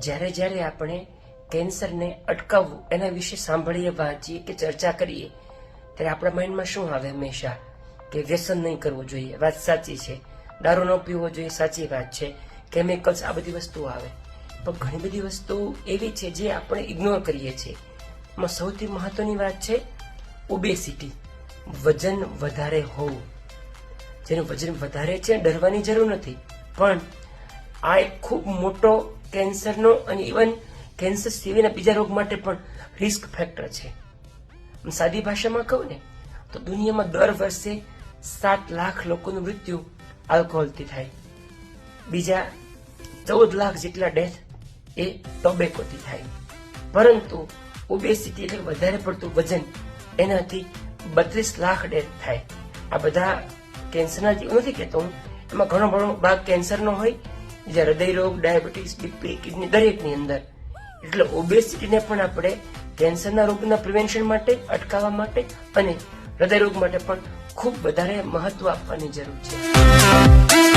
જ્યારે જ્યારે આપણે કેન્સરને અટકાવવું એના વિશે સાંભળીએ, વાંચીએ કે ચર્ચા કરીએ, ત્યારે આપણા માઇન્ડમાં શું આવે હંમેશા? કે વ્યસન નહીં કરવું જોઈએ. વાત સાચી છે. દારૂ ન પીવો જોઈએ, સાચી વાત છે. કેમિકલ્સ આ બધી વસ્તુઓ આવે. પણ ઘણી બધી વસ્તુ એવી છે જે આપણે ઇગ્નોર કરીએ છીએ. એમાં સૌથી મહત્વની વાત છે ઓબેસિટી વજન વધારે હોવું. જેનું વજન વધારે છે ડરવાની જરૂર નથી. પણ આ એક ખૂબ મોટો કેન્સરનો અને ઇવન કેન્સર સિવાયના બીજા રોગ માટે પણ રિસ્ક ફેક્ટર છે. સાદી ભાષામાં કહું ને, તો દુનિયામાં દર વર્ષે સાત લાખ લોકોનું મૃત્યુ આલ્કોહોલથી થાય. બીજા ચૌદ લાખ જેટલા ડેથ એ ટોબેકોથી થાય. પરંતુ ઓબેસિટી એટલે વધારે પડતું વજન, એનાથી બત્રીસ લાખ ડેથ થાય. આ બધા કેન્સરના જીવ નથી કહેતો હું. એમાં ઘણો ઘણો ભાગ કેન્સરનો હોય જે હૃદય રોગ, ડાયાબિટીસ બીપી કિડની, દરેકની અંદર. એટલે ઓબેસિટીને પણ આપણે કેન્સરના રોગના પ્રિવેન્શન માટે, અટકાવવા માટે અને હૃદય રોગ માટે પણ ખૂબ વધારે મહત્વ આપવાની જરૂર છે.